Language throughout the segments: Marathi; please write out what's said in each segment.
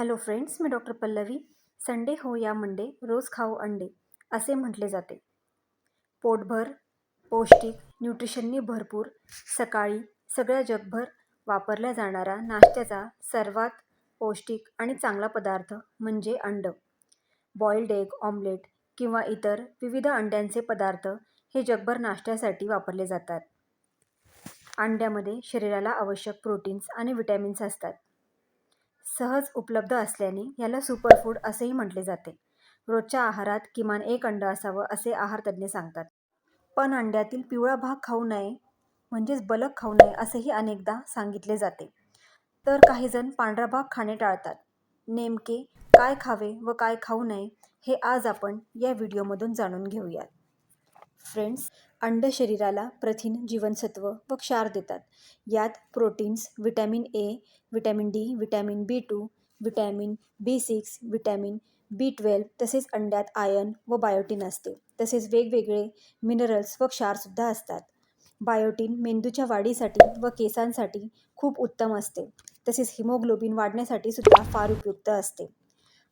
हॅलो फ्रेंड्स मी डॉक्टर पल्लवी. संडे हो या मंडे रोज खाऊ अंडे असे म्हटले जाते. पोटभर पौष्टिक न्यूट्रिशननी भरपूर सकाळी सगळ्या जगभर वापरला जाणारा नाश्त्याचा सर्वात पौष्टिक आणि चांगला पदार्थ म्हणजे अंड. बॉइल्ड एग ऑमलेट किंवा इतर विविध अंड्यांचे पदार्थ हे जगभर नाश्त्यासाठी वापरले जातात. अंड्यामध्ये शरीराला आवश्यक प्रोटीन्स आणि विटॅमिन्स असतात. सहज उपलब्ध असल्याने याला सुपरफूड असेही म्हटले जाते. रोजच्या आहारात किमान एक अंड असावं असे आहारतज्ज्ञ सांगतात. पण अंड्यातील पिवळा भाग खाऊ नये म्हणजेच बलक खाऊ नये असेही अनेकदा सांगितले जाते. तर काहीजण पांढरा भाग खाणे टाळतात. नेमके काय खावे व काय खाऊ नये हे आज आपण या व्हिडिओमधून जाणून घेऊयात. फ्रेंड्स अंड शरीराला प्रथिन जीवनसत्व व क्षार देतात. यात proteins vitamin A vitamin D vitamin B two vitamin B six vitamin B twelve तसेच अंड्यात आयर्न व बायोटीन असते. तसेच वेगवेगळे मिनरल्स व क्षारसुद्धा असतात. बायोटीन मेंदूच्या वाढीसाठी व केसांसाठी खूप उत्तम असते. तसेच हिमोग्लोबिन वाढण्यासाठी सुद्धा फार उपयुक्त असते.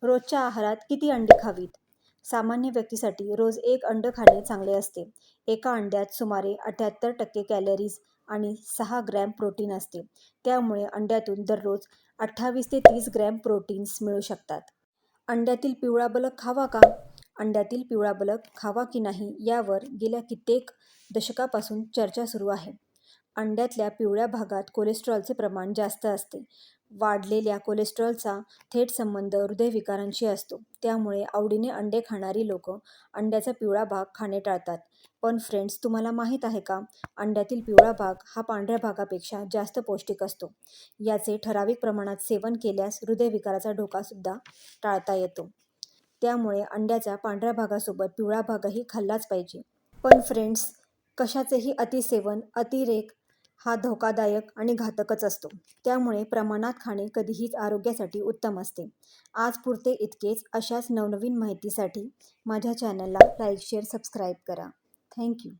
रोजच्या आहारात किती अंडी खावीत? सामान्य व्यक्तीसाठी रोज एक अंड खाणे चांगले असते. एका अंड्यात सुमारे अठ्याहत्तर टक्के कॅलरीज आणि सहा ग्रॅम प्रोटीन असते. त्यामुळे अंड्यातून दररोज अठ्ठावीस ते तीस ग्रॅम प्रोटीन्स मिळू शकतात. अंड्यातील पिवळा बलक खावा का? अंड्यातील पिवळा बलक खावा की नाही यावर गेल्या कित्येक दशकापासून चर्चा सुरू आहे. अंड्यातल्या पिवळ्या भागात कोलेस्ट्रॉलचे प्रमाण जास्त असते. वाढलेल्या कोलेस्ट्रॉलचा थेट संबंध हृदयविकारांशी असतो. त्यामुळे आवडीने अंडे खाणारी लोक अंड्याचा पिवळा भाग खाणे टाळतात. पण फ्रेंड्स तुम्हाला माहीत आहे का? अंड्यातील पिवळा भाग हा पांढऱ्या भागापेक्षा जास्त पौष्टिक असतो. याचे ठराविक प्रमाणात सेवन केल्यास हृदयविकाराचा धोकासुद्धा टाळता येतो. त्यामुळे अंड्याच्या पांढऱ्या भागासोबत पिवळा भागही खाल्लाच पाहिजे. पण फ्रेंड्स कशाचेही अतिसेवन अतिरेक हा धोकादायक आणि घातकच असतो. त्यामुळे प्रमाणात खाणे कधीहीच आरोग्यासाठी उत्तम असते. आज पुरते इतकेच. अशाच नवनवीन माहितीसाठी माझ्या चॅनलला लाईक शेअर सबस्क्राईब करा. Thank you